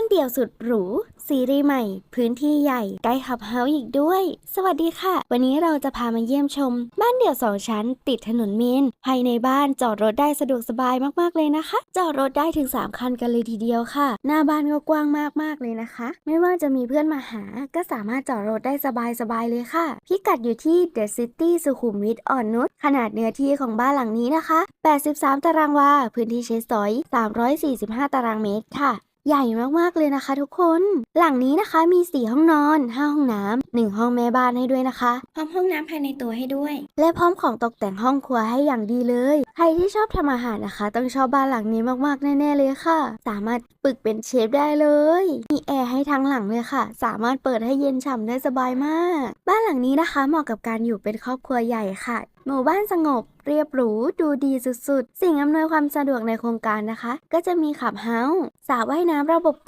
านเดี่ยวสุดหรู ซีรีส์ใหม่ พื้นที่ใหญ่ ใกล้ขับเฮาส์อีกด้วย สวัสดีค่ะ วันนี้เราจะพามาเยี่ยมชม บ้านเดี่ยวสองชั้น ติดถนนเมนภายในบ้านจอดรถได้สะดวกสบายมากๆเลยนะคะ จอดรถได้ถึง 3 คันกันเลยทีเดียวค่ะ หน้าบ้านก็กว้างมากๆเลยนะคะ ไม่ว่าจะมีเพื่อนมาหา ก็สามารถจอดรถได้สบายๆเลยค่ะ พิกัดอยู่ที่ The City สุขุมวิทอ่อนนุชขนาดเนื้อที่ของบ้านหลังนี้นะคะ 83 ตารางวา พื้นที่ใช้สอย 345 ตารางเมตรค่ะ ใหญ่มากๆเลยนะคะทุกคน หลังนี้นะคะมี 4 ห้องนอน 5 ห้องน้ำ1ห้องแม่บ้านให้ด้วยนะคะ พร้อมห้องน้ำภายในตัวให้ด้วย และพร้อมของตกแต่งห้องครัวให้อย่างดีเลยใครที่ชอบทำอาหารนะคะ ต้องชอบบ้านหลังนี้มากๆ แน่ ๆ เลยค่ะ สามารถปึกเป็นเชฟได้เลย มีแอร์ให้ทั้งหลังเลยค่ะ สามารถเปิดให้เย็นฉ่ำได้สบายมาก บ้านหลังนี้นะคะเหมาะกับการอยู่เป็นครอบครัวใหญ่ค่ะ หมู่บ้านสงบเรียบหรูดูดีสุดๆ สิ่งอำนวยความสะดวกในโครงการนะคะ ก็จะมีขับเฮาส์สระว่ายน้ำระบบ